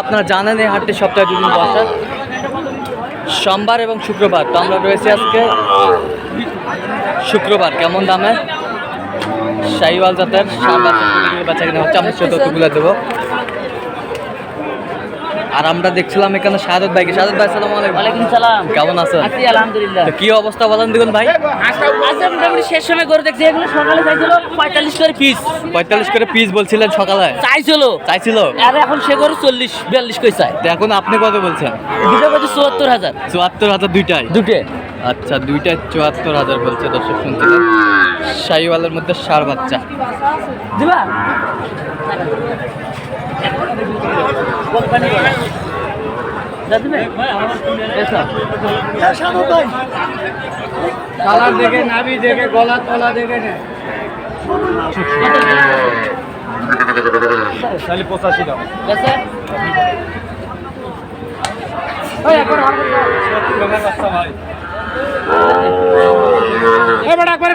আপনারা জানেন এই হাটটি সপ্তাহে দুদিন বসে। সোমবার এবং শুক্রবার। তো আমরা রয়েছি আজকে শুক্রবার। কেমন দামে? শাহিওয়াল জাতের সার বাচ্চা বাচ্চা কিনা হচ্ছে। আমরা তুলে দেবো। আর আমরা দেখছিলাম এখানে সাদত ভাইকে। সাদত ভাই সালাম আলাইকুম। সালাম। কেমন আছেন? আছি আলহামদুলিল্লাহ। কি অবস্থা বলেন দেখুন ভাই। আজকে মোটামুটি শেষ সময় করে দেখছি এগুলো সকালে চাইছিল পঁয়তাল্লিশ করে পিস পঁয়তাল্লিশ করে পিস বলছিলেন সকালে? চাইছিল। চাইছিল? আর এখন সে করে চল্লিশ বিয়াল্লিশ কই চাই তো এখন আপনি কত বলছেন? দুটো করছে চুয়াত্তর হাজার। চুয়াত্তর হাজার দুইটাই? দুটে আচ্ছা দুইটাই চুয়াত্তর হাজার বলছে দর্শক শুনছিলেন। শাহিওয়ালের মধ্যে সার বাচ্চা। দিবা। কালার দেখে নাভি দেখে গলা তলা দেখে নে। তাহলে পঁচাশি দাম গেছে? এবার একবারে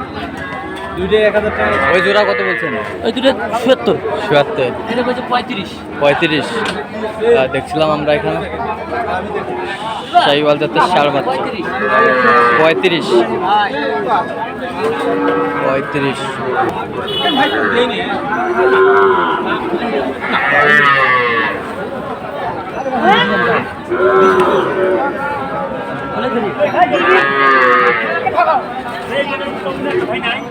দুইটাই এক হাজার টাকা ওই জোড়া কত বলছেন? ওই দুটো চুয়াত্তর এটা বলছে পঁয়ত্রিশ। পঁয়ত্রিশ। দেখছিলাম আমরা এখানে। শাহিওয়াল জাতের সার বাচ্চা পঁয়ত্রিশ। পঁয়ত্রিশ। রে এটা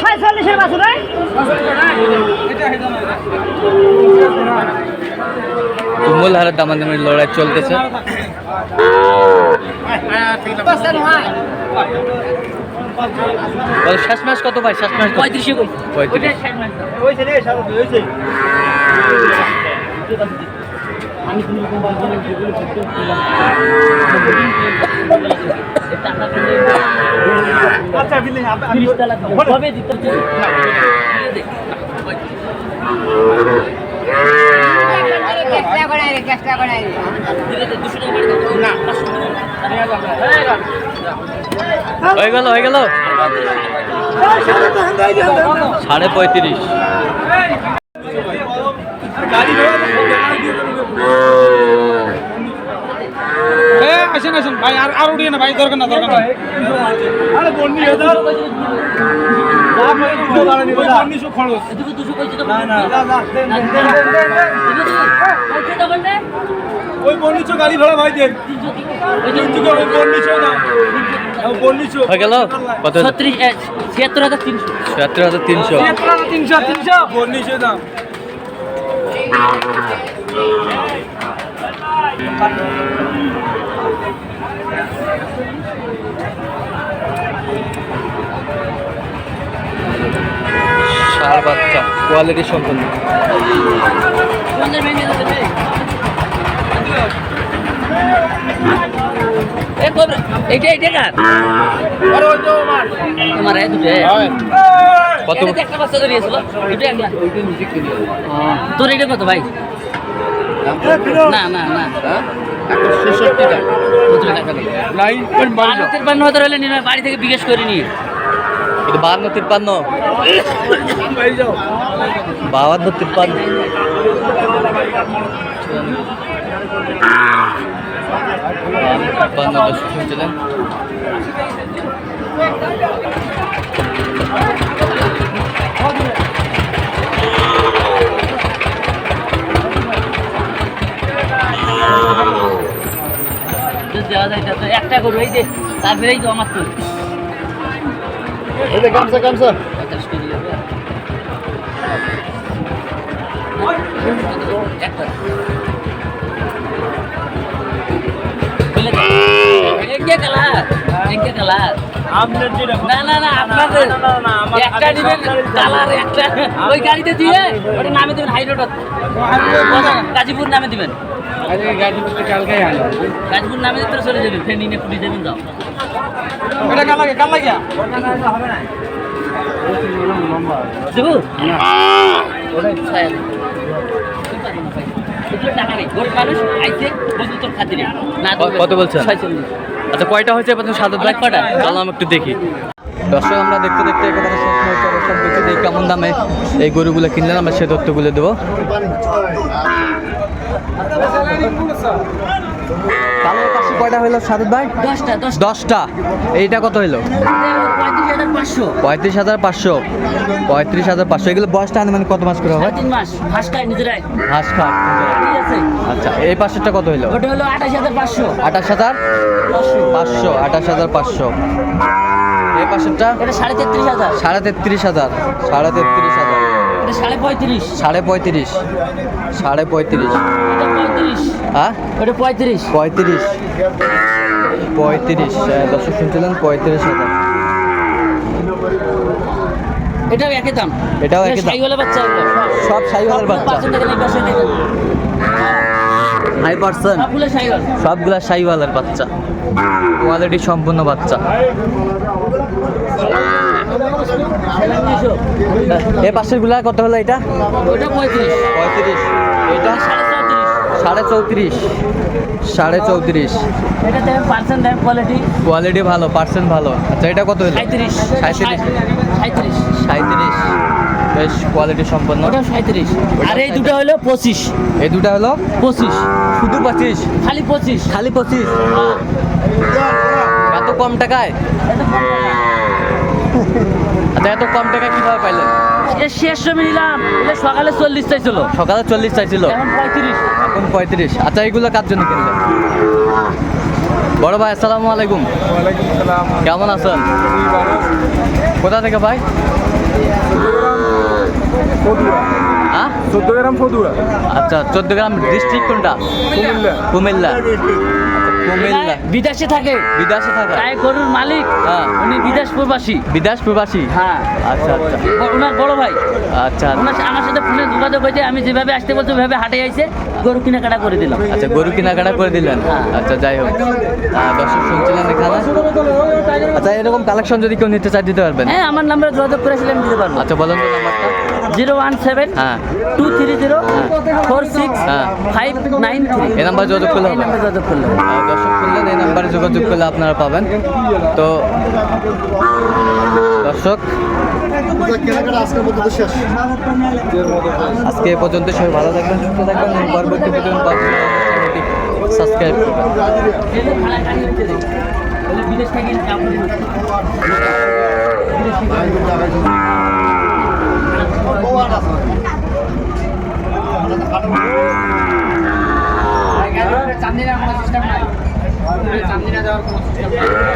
ছয় চল্লিশের বাছুর রে তুমুল হারের দামাদামির লড়াই চলতেছে। বলো, শেষ ম্যাচ কত ভাই? শেষ ম্যাচ পঁয়ত্রিশে পঁয়ত্রিশ। আমি আচ্ছা বিল্ডিং আমি। কবে দিতে। হয়ে গেল হয়ে গেল সাড়ে পঁয়ত্রিশ আসেন আসেন ভাই আর আর উঠিয়ে না ভাই দরকার না দরকার না। আরে বন্নি হাজার ওই বন্নিশো গাড়ি ভাড়া ভাই দেন। ওই যে কিন্তু ওই বন্নিশো না হয়ে গেল? কত ছিয়াত্তর হাজার তিনশো। ছিয়াত্তর হাজার তিনশো। তিনশো তিনশো। বন্নিশো দাম দুটো একটা ও, তোর এটা কত ভাই? না না না। সত্তর টাকা? নেই। নিয়ে বাড়ি থেকে জিজ্ঞেস করে নিয়ে। এটা বাহান্ন বাহান্ন তিপ্পান্ন। একটা করব এই যে তারপরে এই তো আমার তো গামছা গামছা রোড গাজীপুর নামে দিবেন। গাজীপুর নামে দিতে চলে যাবেন ফের নিয়ে পুলিশ দেবেন যাও। এটা লাগে? লাগিয়া না কত বলছেন? আচ্ছা কয়টা হয়েছে সাদত ভাই কয়টা? চলো আমি একটু দেখি। দর্শক আমরা দেখতে দেখতে একেবারে শেষ মুহূর্তে অবস্থান করছি যে কেমন দামে এই গরুগুলো কিনলেন আমরা সে তথ্যগুলো দেবো। কালো কয়টা হইল সাদত ভাই? দশটা দশটা। এইটা কত হইল? পঁয়ত্রিশ হাজার পাঁচশো। পঁয়ত্রিশ হাজার পাঁচশো। এগুলো বয়সটা আনুমানিক কত মাস করে হবে তিন মাস। খায় নিজেরাই। আচ্ছা এই পাশেরটা কত হইল? ওটা হলো আঠাশ হাজার পাঁচশো। আঠাশ হাজার? পাঁচশো। আঠাশ হাজার পাঁচশো। এই এটা সাড়ে তেত্রিশ হাজার। সাড়ে তেত্রিশ হাজার সাড়ে তেত্রিশ হাজার। সাড়ে পঁয়ত্রিশ। সাড়ে পঁয়ত্রিশ সাড়ে পঁয়ত্রিশ। হ্যাঁ ওটা পঁয়ত্রিশ। পঁয়ত্রিশ। পঁয়ত্রিশ। দর্শক শুনছিলেন পঁয়ত্রিশ হাজার। এটাও একই দাম। এটাও একই দাম। সাইওয়ালা বাচ্চা সব সাইওয়ালের বাচ্চা। হাই সবগুলো সবগুলা সাইওয়ালের বাচ্চা। কোয়ালিটি সম্পূর্ণ বাচ্চা। এ পাশেরগুলা কত হলো এটা? পঁয়ত্রিশ। পঁয়ত্রিশ। এটা সাড়ে চৌত্রিশ। সাড়ে চৌত্রিশ। কোয়ালিটি কোয়ালিটি ভালো পার্সেন্ট ভালো। আচ্ছা এটা কত হলো? সাঁত্রিশ সাঁত্রিশ সাঁত্রিশ বেশ কোয়ালিটি সম্পন্ন। ওটা সাঁত্রিশ আর এই দুটো হলো পঁচিশ। এই দুটা হলো? পঁচিশ। শুধু পঁচিশ? খালি পঁচিশ। খালি পঁচিশ? এত কম টাকায়? আচ্ছা এত কম টাকায় কীভাবে পাইলেন? শেষ সময় নিলাম। সকালে চল্লিশ চাইছিল। সকালে চল্লিশ চাইছিল। পঁয়ত্রিশ। এখন পঁয়ত্রিশ। আচ্ছা এইগুলো কার জন্য কিনলেন? বড় ভাই আসসালামু আলাইকুম। কেমন আছেন? কোথা থেকে ভাই? হ্যাঁ চোদ্দ গ্রাম ফদুয়া আচ্ছা চোদ্দ গ্রাম ডিস্ট্রিক্ট কোনটা? কুমিল্লা। কুমিল্লা। কুমিল্লা বিদেশে থাকে। বিদেশে থাকা। তাই গরুর মালিক হ্যাঁ। উনি বিদেশ প্রবাসী। বিদেশ প্রবাসী? হ্যাঁ। আচ্ছা আচ্ছা। ওনার বড় ভাই। আচ্ছা। ওনার আমার সাথে ফোনে যোগাযোগ হয়েছে আমি যেভাবে আসতে বলছি ওইভাবে হাটে আইছে গরু কেনাকাটা করে দিলাম। আচ্ছা গরু কেনাকাটা করে দিলেন। হ্যাঁ। আচ্ছা যাই হোক। দর্শক শুনছিলেন এখানে? আচ্ছা এরকম কালেকশন যদি কেউ নিতে চাই দিতে পারবেন? হ্যাঁ আমার নাম্বারে যোগাযোগ করেছিলাম দিতে পারব। আচ্ছা বলেন তো নাম্বারটা জিরো ওয়ান সেভেন হ্যাঁ টু থ্রি জিরো হ্যাঁ। Four six. Five nine three এই নাম্বার যোগাযোগ করলে এই হবে যোগাযোগ করলে। দর্শক শুনলেন এই নাম্বারে যোগাযোগ করলে আপনারা পাবেন তো দর্শক আজকে এ পর্যন্ত সবাই ভালো থাকবেন সুস্থ থাকবেন পরবর্তী পর্যন্ত সাবস্ক্রাইব করবেন বিদেশ থেকে কাপড় চান্দিনা কোনো সিস্টেম নাই চান্দিনা যাওয়ার কোনো সিস্টেম নাই